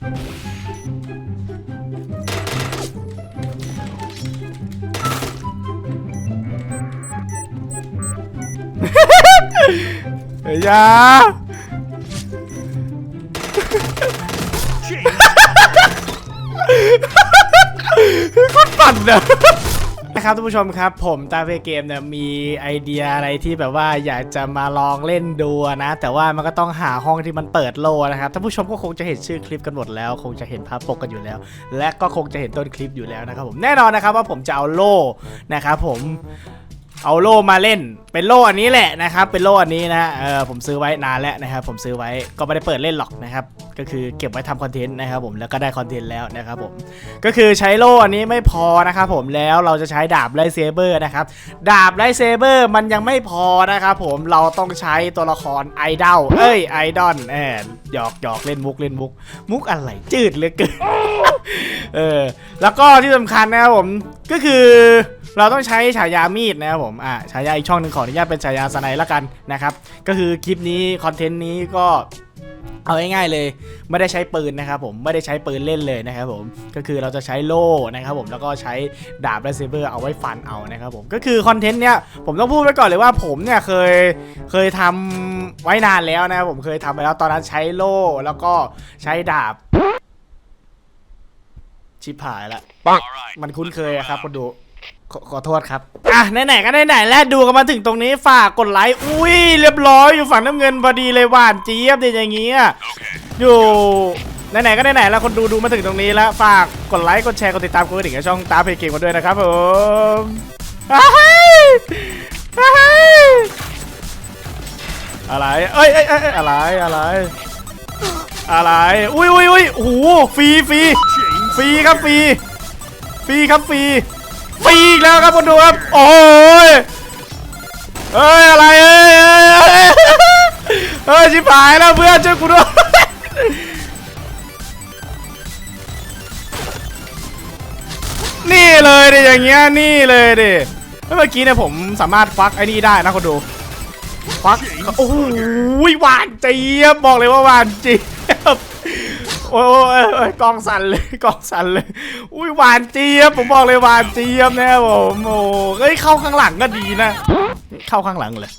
เฮ้ยอยาคนปั่นนะ นะครับท่านผู้ชมครับ ผมตาเฟเกมเนี่ยมีไอเดียอะไรที่แบบว่าอยากจะมาลองเล่นดูนะ แต่ว่ามันก็ต้องหาห้องที่มันเปิดโลนะครับท่านผู้ชมก็คงจะเห็นชื่อคลิปกันหมดแล้ว คงจะเห็นภาพปกกันอยู่แล้ว และก็คงจะเห็นต้นคลิปอยู่แล้วนะครับผมแน่นอนนะครับว่าผมจะเอาโลนะครับผม เอาโล่มาเล่น เป็นโล่อันนี้แหละนะครับ เป็นโล่อันนี้นะ เออผมซื้อไว้นานแล้วนะครับ ผมซื้อไว้ก็ไม่ได้เปิดเล่นหรอกนะครับ ก็คือเก็บไว้ทำคอนเทนต์นะครับผมแล้วก็ได้คอนเทนต์แล้วนะครับผม ก็คือใช้โล่อันนี้ไม่พอนะครับผมแล้วเราจะใช้ดาบไลเซเบอร์นะครับ ดาบไลเซเบอร์มันยังไม่พอนะครับผมเราต้องใช้ตัวละครไอดอลเอ้ยไอดอลแอนหยอกหยอกเล่นมุกเล่นมุก มุกอะไรจืดเหลือเกินเออแล้วก็ที่สำคัญนะครับผมก็คือเราต้องใช้ฉายามีดนะครับผมอ่าฉายาอีกช่องหนึ่งขออนุญาตเป็นฉายาสไนละกันนะครับ ก็คือคลิปนี้คอนเทนต์นี้ก็เอาง่ายๆเลยไม่ได้ใช้ปืนนะครับผมไม่ได้ใช้ปืนเล่นเลยนะครับผมก็คือเราจะใช้โล่นะครับผมแล้วก็ใช้ดาบและเซเบอร์เอาไว้ฟันเอานะครับผมก็คือคอนเทนต์เนี้ยผมต้องพูดไว้ก่อนเลยว่าผมเนี่ยเคยเคยทำไว้นานแล้วนะครับผมเคยทำไปแล้วตอนนั้นใช้โล่แล้วก็ใช้ดาบชิบหายละมันคุ้นเคยอะครับคนดู ขอขอโทษครับอะไหนๆก็ไหนๆแล้วดูกันมาถึงตรงนี้ฝากกดไลค์อุ้ยเรียบร้อยอยู่ฝั่งน้ำเงินพอดีเลยหวานเจี๊ยบเดี๋ยวอย่างเงี้ยอยู่ไหนๆก็ไหนๆแล้วคนดูดูมาถึงตรงนี้แล้วฝากกดไลค์กดแชร์กดติดตามกดกระดิ่งกับช่องตาเพลงเกมมาด้วยนะครับผมอ้ายอ้ายอะไรเอ้ยเอ้ยเอ้ยเอ้ยอะไรอะไรอะไรอุ้ยอุ้ยอุ้ยโอ้โหฟรีฟรีฟรีครับฟรีฟรีครับฟรี ฟรีอีกแล้วครับคนดูครับ โอ้ยเอ้ยอะไรเอ้ยเอ้ยชิบหายแล้วเพื่อนช่วยกูด้วยนี่เลยดิอย่างเงี้ยนี่เลยดิเมื่อกี้เนี่ยผมสามารถควักไอ้นี่ได้นะคนดูควักโอ้โหวานเจี๊ยบบอกเลยว่าหวานจี๊ยบ โอ้ยโอ้ยกองสั่นเลยกองสั่นเลย อุ้ยหวานเจี๊ยบผมบอกเลยหวานเจี๊ยบนะครับผมโอ้เฮ้ยเข้าข้างหลังก็ดีนะ เข้าข้างหลังเลย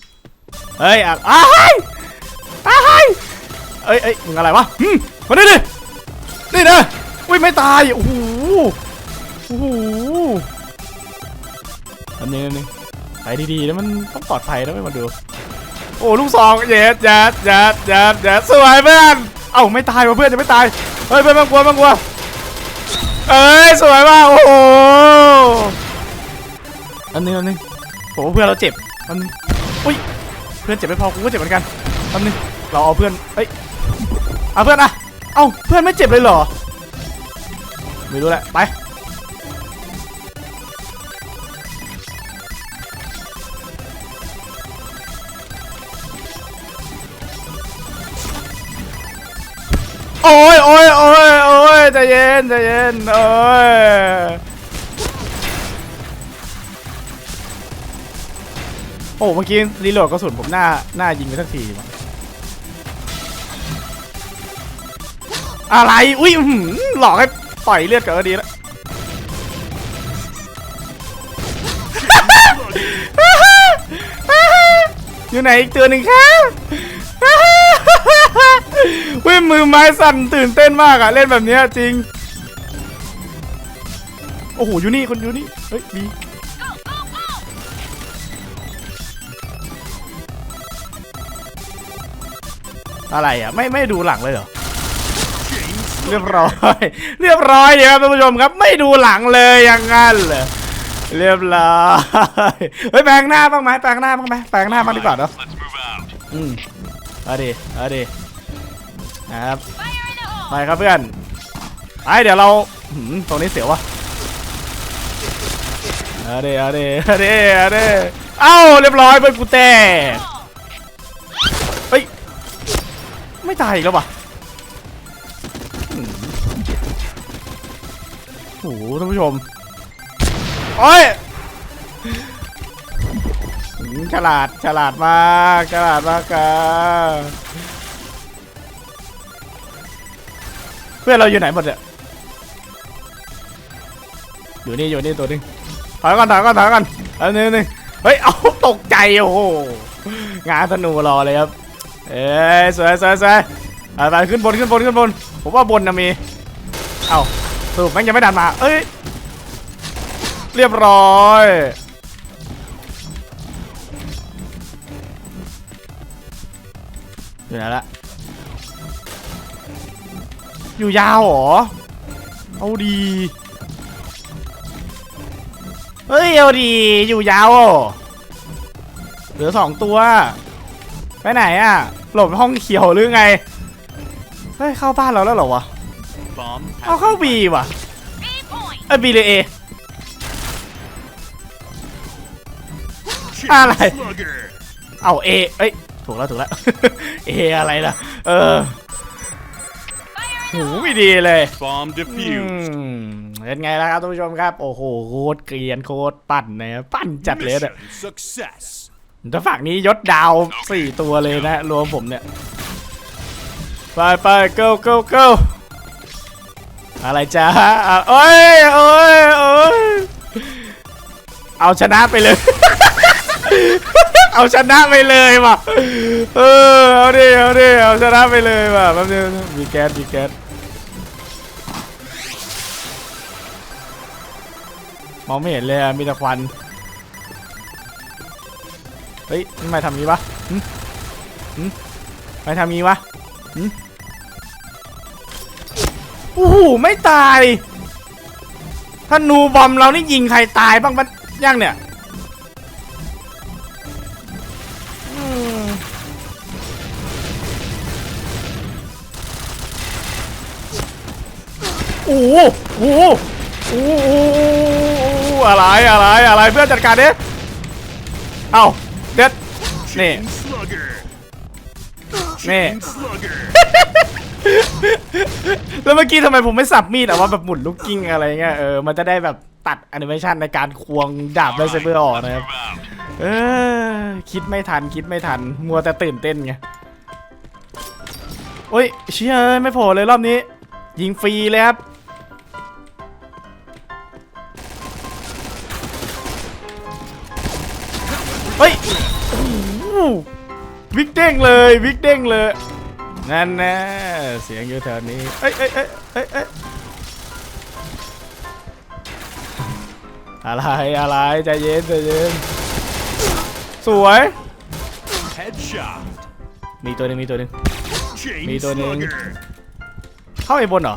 เฮ้ยอะอ้ายอ้ายเอ้ยเอ้ยมึงอะไรวะหึมาดิดินี่นะอุ้ยไม่ตายโอ้โหโอ้โหอันนี้อันนี้ไปดีๆแล้วมันต้องปลอดภัยนะไม่มาดู โอ้ลูกสองเย็ดยัดยัดยัดยัดสวยเพื่อน เอ้าไม่ตายว่ะเพื่อนจะไม่ตายเฮ้ยเพื่อนมังกลัวมังกลัวเอ้ยสวยมากโอ้โหอันนึงอันนึงผมว่าเพื่อนเราเจ็บอันนึงอุ้ยเพื่อนเจ็บไม่พอกูก็เจ็บเหมือนกันอันนึงเราเอาเพื่อนเอ้ยเอาเพื่อนอะเอ้าเพื่อนไม่เจ็บเลยเหรอไม่รู้แหละไป โอ้ยโอ้ยโอ้ยโอ้ยใจเย็นใจเย็นโอ้ยโอ้เมื่อกี้รีโหลดกระสุนผมหน้าหน้ายิงไปสักทีมั้งอะไร อุ้ยหลอกให้ปล่อยเลือดกันก็ดีแล้วอยู่ไหนอีกตัวหนึ่งครับ วิมือไม้สั่นตื่นเต้นมากอะเล่นแบบนี้จริง โอ้โหอยู่นี่คนอยู่นี่ เฮ้ยบีอะไรอะ ไม่ไม่ดูหลังเลยเหรอ เรียบร้อย เรียบร้อยเดี๋ยวครับท่านผู้ชมครับไม่ดูหลังเลยอย่างงั้นเหรอเรียบร้อยเฮ้ยแปลงหน้าบ้างไหมแปลงหน้าบ้างไหมแปลงหน้าบ้างดีกว่าเนาะอืมเอาดิเอาดิ นะครับไปครับเพื่อนไปเดี๋ยวเราหืมตรงนี้เสียววะเอาดิเอาดิเอาดิเอาดิเอ้าเรียบร้อยเพื่อนกูแตกเฮ้ยไม่ตายอีกแล้ววะหืมโอ้โหท่านผู้ชมโอ้ยอืมฉลาดฉลาดมากฉลาดมากครับ เพื่อนเราอยู่ไหนหมดเนี่ยอยู่นี่อยู่นี่ตัวนึงถอยก่อนถอยก่อนถอยก่อนเอาหนึ่งนึ่งเฮ้ยเอาตกใจโอ้โหงานธนูรอเลยครับเอ้ยสวยสวยสวยไปไปขึ้นบนขึ้นบนขึ้นบน ผมว่าบนนะมี เอ้าสรุปแม่งยังไม่ดันมา เอ้ย เรียบร้อยอยู่ไหนละ อยู่ยาวเหรอ เอาดี เฮ้ย เอาดี อยู่ยาวเหลือสองตัว ไปไหนอะ หลบห้องเขียวหรือไง เฮ้ย เข้าบ้านเราแล้วเหรอวะ เอาเข้าบีว่ะเอ้ยบีเลยเออะไร เอาเอเอ้ย ถูกแล้ว ถูกแล้ว เออะไรล่ะ เออ หูไม่ดีเลย Bomb อื defused. มเป็นไงล่ะครับท่านผู้ชมครับ โอ้โหโคตรเกรียนโคตรปั่นนะปั่นจัดเลยเนี่ย Mission success. แต่ฝั่งนี้ยศดาวสี่ตัวเลยนะ รวมผมเนี่ย ไปไป go go go อะไรจ้าอะโอ้ยโอ้ยโอ้ยเอาชนะไปเลย เอาชนะไปเลยว่ะ เออ เอาดิ เอาดิ เอาชนะไปเลยว่ะแป๊บนึงมีแก๊ส มีแก๊ส มองไม่เห็นเลยอะมีแต่ควัน เฮ้ยทำไมทำงี้วะหึหึทำไมทำงี้วะหึโอ้โห ไม่ตาย ถ้านูบอมเรานี่ยิงใครตายบ้างปะยังเนี่ย อ้โหโอ้โหโอ้โหอะไรอะไรอะไรเพื่อนจัดการดิเอ้าเด็ดนี่นี่แล้วเมื่อกี้ทำไมผมไม่สับมีดแต่ว่าแบบหมุนลูกกิ้งอะไรเงี้ยเออมันจะได้แบบตัดแอนิเมชันในการควงดาบไลท์เซเบอร์ออกนะครับเออคิดไม่ทันคิดไม่ทัน มัวแต่ตื่นเต้นไงโอ้ยเชี่ยเอ้ยไม่โผล่เลยรอบนี้ ยิงฟรีเลยครับ เฮ้ยโอ้โหวิกเด้งเลยวิกเด้งเลยนั่นแน่เสียงอยู่แถวนี้เอ้ยเอ้ยเอ้ยเอ้ยเอ้ยอะไรอะไรใจเย็นใจเย็นสวย Headshot. มีตัวหนึงมีตัวหนึง Chain Me too, Ning. Slugger. เข้าไอ้บนเหรอ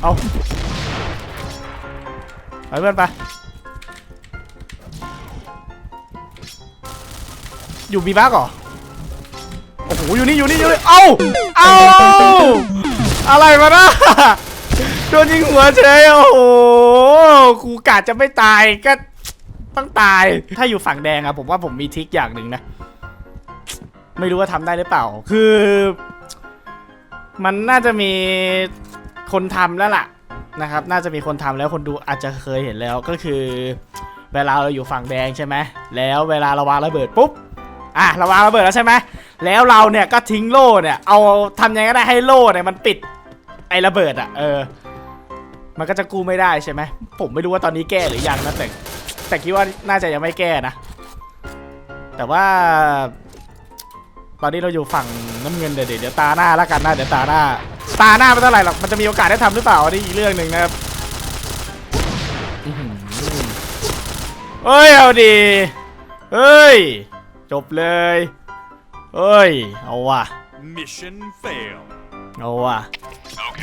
เอาไปเพื่อนไป อยู่บีบักเหรอโอ้โหอยู่นี่อยู่นี่อยู่นี่เอ้าเอ้าอะไรมานะโดนยิงหัวเฉยโอ้โหกูกะจะไม่ตายก็ต้องตายถ้าอยู่ฝั่งแดงอะผมว่าผมมีทริคอย่างหนึ่งนะ ไม่รู้ว่าทำได้หรือเปล่า คือ มันน่าจะมีคนทำแล้วล่ะนะครับ น่าจะมีคนทำแล้วคนดูอาจจะเคยเห็นแล้วก็คือ เวลาเราอยู่ฝั่งแดงใช่ไหมแล้วเวลาเราวางระเบิดปุ๊บ อะเราวางระเบิดแล้วใช่ไหมแล้วเราเนี่ยก็ทิ้งโล่เนี่ยเอาทำยังไงก็ได้ให้โล่เนี่ยมันปิดไอ้ระเบิดอะเออ มันก็จะกู้ไม่ได้ใช่ไหมผมไม่รู้ว่าตอนนี้แก้หรือยังนะแต่แต่คิดว่าน่าจะยังไม่แก้นะ แต่ว่า ตอนนี้เราอยู่ฝั่งน้ำเงินเดี๋ยวเดี๋ยวตาหน้าแล้วกันนะเดี๋ยวตาหน้า ตาหน้าไม่เท่าไหร่หรอกมันจะมีโอกาสได้ทำหรือเปล่าอันนี้อีกเรื่องหนึ่งนะครับเฮ้ยเอาดีเฮ้ย จบเลยเฮ้ย เอาว่ะ Mission fail. เอาว่ะ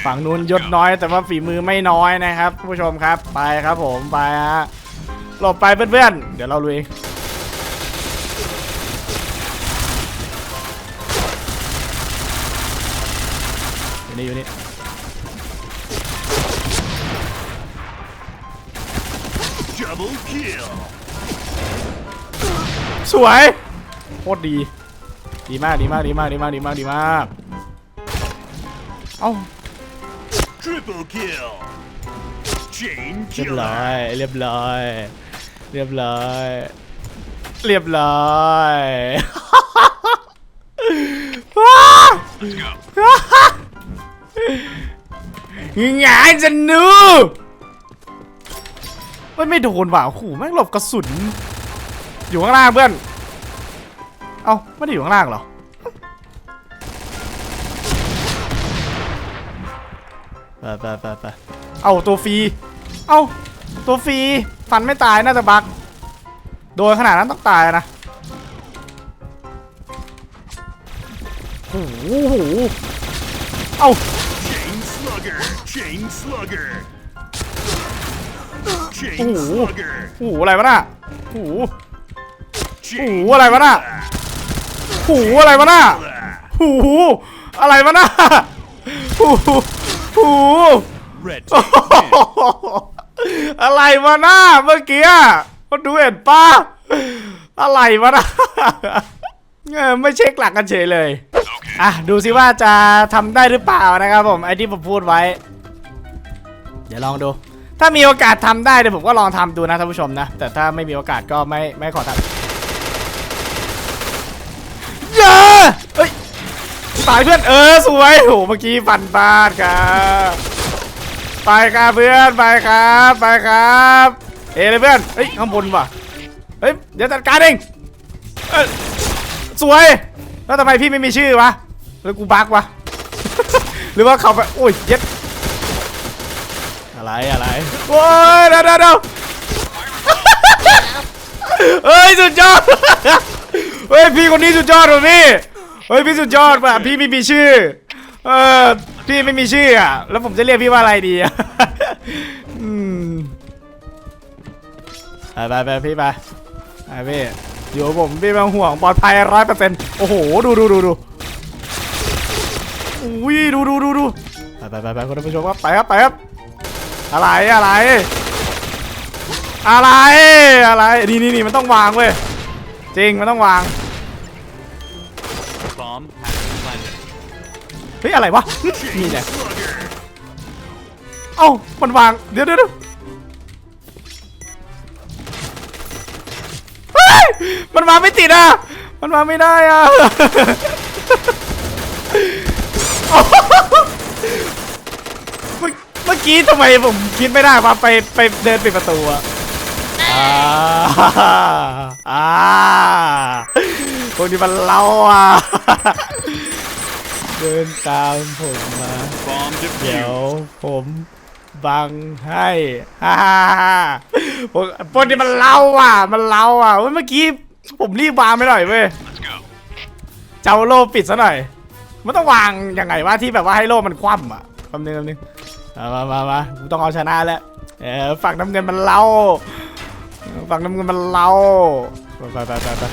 ฝั่งนู้นยศน้อยแต่ว่าฝีมือไม่น้อยนะครับผู้ชมครับไปครับผมไปฮะหลบไปเพื่อนๆ เดี๋ยวเราลุยเองอยู่นี่อยู่นี่ Double kill. สวย โคตรดี ดีมากดีมากดีมากดีมากดีมากดีมากเอ้า Triple kill. Chain เรียบ killer. ร้อยเรียบร้อยเรียบร้อยเรียบร้อยว้างานจะนูมันไม่โดนว่ะโอ้โหแม่งหลบกระสุน อยู่ข้างล่างเพื่อน เอ้าไม่ได้อยู่ข้างล่างเหรอ ไปไปไปไปเอาตัวฟรี เอาตัวฟรี ฟันไม่ตายน่าจะบัก โดนขนาดนั้นต้องตายนะโอ้โหเอา Chain Slugger. Chain Slugger. โอ้ Chain โห Slugger. โอ้โหอะไรวะน่ะโอ้โห Chain โอ้โหอะไรวะน่ะโอ้โหอะไรวะน่ะ Slugger. โอ้โหอะไรวะน่ะโอ้โหโอ้โห Red team win. อะไรวะน่ะเมื่อกี้อะมันดูเห็นปะอะไรวะน่ะเออไม่เช็คหลักกันเฉยเลยอะดูสิว่าจะทำได้หรือเปล่านะครับผมไอ้ที่ผมพูดไว้ เดี๋ยวลองดู ถ้ามีโอกาสทำได้เดี๋ยวผมก็ลองทำดูนะท่านผู้ชมนะ แต่ถ้าไม่มีโอกาสก็ไม่ไม่ขอทำเย้เฮ้ย ตายเพื่อนเออสวยโหเมื่อกี้ฟันบาดครับไปครับเพื่อนไปครับไปครับเอยเลยเพื่อนเฮ้ยข้างบนว่ะเฮ้ยเดี๋ยวจัดการเองเอ้ยสวยแล้วทำไมพี่ไม่มีชื่อวะแล้วกูบักวะหรือว่าเขาไปโอ้ยเย็ดอะไรอะไรโอ้ยเดี๋ยวเดี๋ยวเดี๋ยวเฮ้ยสุดยอดเฮ้ยพี่คนนี้สุดยอดว่ะพี่ เฮ้ยพี่สุดยอดว่ะพี่ไม่มีชื่อ เออพี่ไม่มีชื่ออะแล้วผมจะเรียกพี่ว่าอะไรดีอะอืมไปไปไปพี่ไปไปพี่อยู่กับผมพี่ไม่ต้องห่วงปลอดภัยร้อยเปอร์เซ็นต์โอ้โหดูดูดูดูอุ้ยดูดูดูดูไปไปไปไปคุณผู้ชมครับไปครับไปครับอะไรอะไร อะไรอะไรนี่นี่นี่มันต้องวางเว้ยจริงมันต้องวาง เฮ้ยอะไรวะ นี่แหละเอ้ามันวาง เดี๋ยวเดี๋ยวเดี๋ยวเฮ้ยมันวางไม่ติดอะ มันวางไม่ได้อะเมื่อกี้ทำไมผมคิดไม่ได้ว่าไปไปเดินปิดประตูอะอ่าอ่าพวกนี้มันเล่าอะ เดินตามผมมา Bomb เดี๋ยว defused. ผมบังให้ฮ่าฮ่าฮ่าพวกพวกนี้มันเล่าอะ มันเล่าอะเว้ยเมื่อกี้ผมรีบวางไปหน่อยเว้ยเจ้าโลปิดซะหน่อย มันต้องวางยังไงวะที่แบบว่าให้โลมันคว่ำอะคำนึงคำนึงมามามามากูต้องเอาชนะแล้วเออฝั่งน้ำเงินมันเล่าฝั่งน้ำเงินมันเล่าไปไปไปไป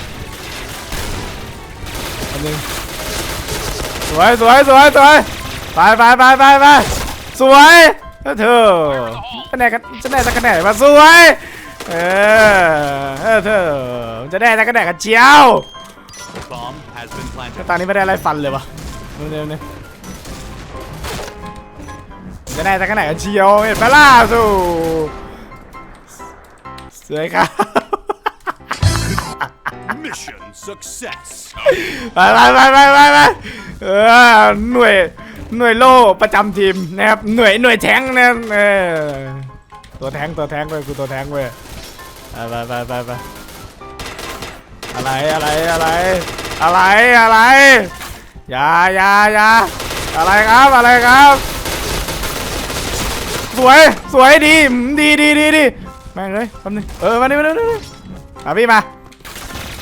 คำนึง สวยสวยสวยสวยไปไปไปไปไปสวยเธอคะแนนกันจะได้สักคะแนนมาสวย เออเอเธอจะได้สักคะแนนกันเจียวตอนนี้ไม่ได้อะไรฟันเลยวะเร็วๆเนี่ยจะได้สักขนาดกันเชียวเห็นปะล่ะสู่สวยครับ Mission success. ไปไปไปไปไปไปเออหน่วยหน่วยโล่ประจำทีมนะครับหน่วยหน่วยแทงค์นะเออตัวแทงค์ตัวแทงค์เว้ยกูตัวแทงค์เว้ยไปไปไปไปไปอะไรอะไรอะไร อะไรอะไรอย่าอย่าอย่าอะไรครับอะไรครับ สวยสวยดีอืมดีดีดีดีแม่งเลยแป๊บนึงเออมาดิมาดิมาดิมาพี่มา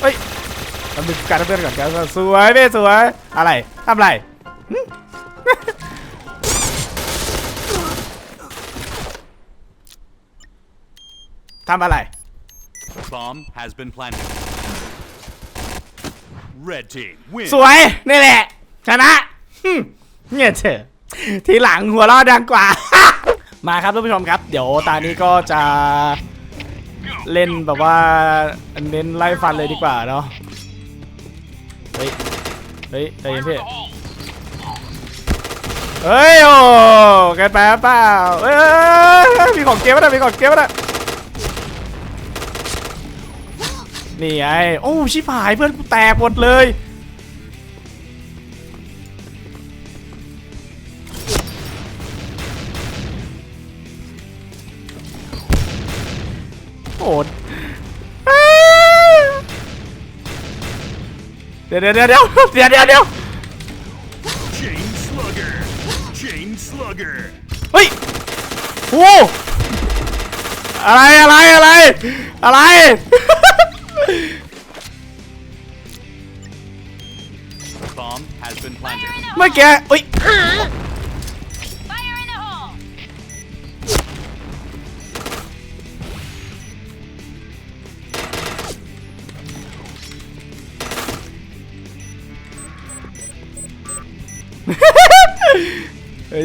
เฮ้ยแป๊บนึงการเพื่อนก่อนการเพื่อนสวยพี่สวย อะไรทำอะไรหึทำอะไร Bomb has been planted. Red team win. สวยนี่แหละ ชนะหึเนี่ยเถอะทีหลังหัวเราะดังกว่า มาครับท่านผู้ชมครับ เดี๋ยวตานี้ก็จะ เล่นแบบว่าเน้นไล่ฟันเลยดีกว่าเนาะเฮ้ยเฮ้ยใจเย็นพี่เฮ้ยโอ้แกแป๊บเปล่าเฮ้ยมีของเก็บไว้นะมีของเก็บไว้นะนี่ไงโอ้ชิบหายเพื่อนกูแตกหมดเลย โอ้เดี๋ยวเดี๋ยวเดี๋ยวเดี๋ยวเดี๋ยวเดี๋ยวเดี๋ยว Chain Slugger. Chain Slugger. เฮ้ยโอ้อะไรอะไรอะไรอะไร Bomb has been planted. เมื่อกี้เฮ้ย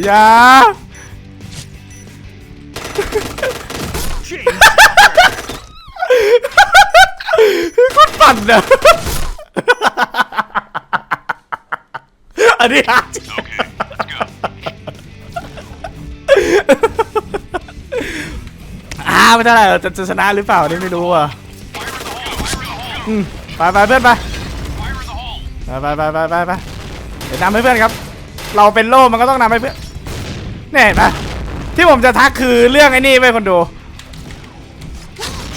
อย่า Chain คนปั่นนะอันนี้ฮะอ่าไม่เท่าไหร่หรอจะจะชนะหรือเปล่านี่ไม่รู้อะไปไปเพื่อนไปไปไปไปไปไปไปเดี๋ยวนำให้เพื่อนครับ เราเป็นโล่มันก็ต้องนำให้เพื่อน เนี่ยเห็นปะที่ผมจะทักคือเรื่องไอ้นี่ไปคนดู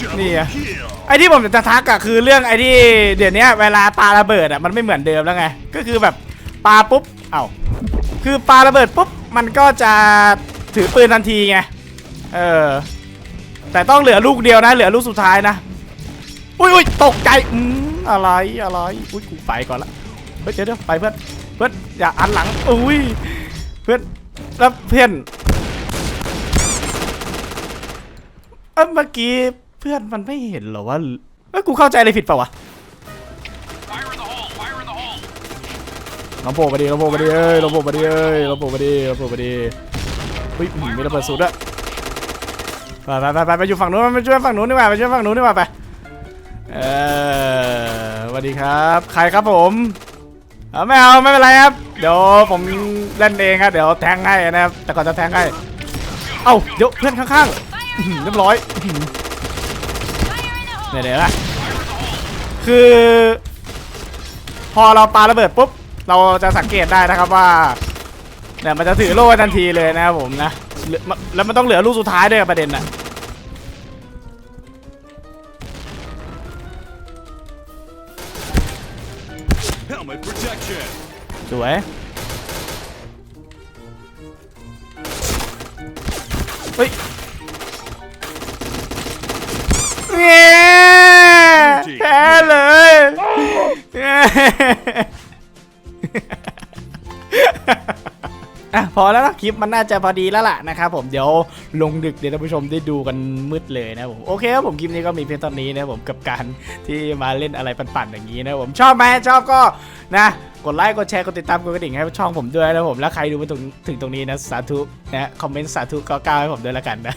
double Yeah. kill. ไอ้ที่ผมจะทักอะคือเรื่องไอ้ที่เดี๋ยวนี้เวลาปาระเบิดอะมันไม่เหมือนเดิมแล้วไง ก็คือแบบปาปุ๊บ เอ้า คือปาระเบิดปุ๊บมันก็จะถือปืนทันทีไง เออ แต่ต้องเหลือลูกเดียวนะ เหลือลูกสุดท้ายนะ อุ้ยอุ้ยตกใจอืมอะไรอะไรอุ้ยกูไปก่อนละ เฮ้ยเดี๋ยวเดี๋ยวไปเพื่อน เพื่อนอย่าอันหลัง อุ้ย เพื่อน แล้วเพื่อนเอ้ยเมื่อกี้เพื่อนมันไม่เห็นเหรอว่าเอ้ยกูเข้าใจอะไรผิดเปล่าวะเราโผล่มาดีเราโผล่มาดีเอ้ยเราโผล่มาดีเอ้ยเราโผล่มาดีเราโผล่มาดีเฮ้ยอื้อหือมีระเบิดสูตรด้วยไปไปไปไปไปอยู่ฝั่งนู้นไปช่วยฝั่งนู้นดีกว่าไปช่วยฝั่งนู้นดีกว่าไปเออสวัสดีครับ ใครครับผมเอาไม่เอาไม่เป็นไรครับ เดี๋ยวผมเล่นเองครับเดี๋ยวแทงให้นะครับ แต่ก่อนจะแทงให้ เอ้าเดี๋ยวเพื่อนข้างๆเรียบร้อยเนี่ยวเดี๋ยวนะคือ พอเราปาระเบิดปุ๊บ เราจะสังเกตได้นะครับว่าเนี่ยมันจะถือโล่ทันทีเลยนะครับผมนะแล้วมันต้องเหลือลูกสุดท้ายด้วยประเด็นน่ะ สวย เฮ้ยเงี้ยแพ้เลยเงี้ยอะพอแล้วนะคลิปมันน่าจะพอดีแล้วล่ะนะครับผมเดี๋ยวลงดึกเดี๋ยวท่านผู้ชมได้ดูกันมืดเลยนะผมโอเคครับผมคลิปนี้ก็มีเพียงเท่านี้นะผมกับการที่มาเล่นอะไรปั่นๆอย่างนี้นะผมชอบไหมชอบก็นะ กดไลค์ กดแชร์ กดติดตาม กดกระดิ่งให้ช่องผมด้วยนะผม แล้วใครดูมาถึงถึงตรงนี้นะ สาธุนะคอมเมนต์สาธุก้าวให้ผมด้วยละกันนะ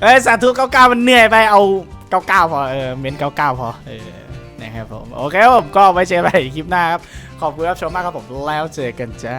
เอ้ยสาธุก้าวมันเหนื่อยไปเอาก้าวพอ เออเมน99พอ เออ นะครับผม โอเคผมก็ไว้เจอกันใหม่คลิปหน้าครับ ขอบคุณรับชมมากครับผม แล้วเจอกันจ้า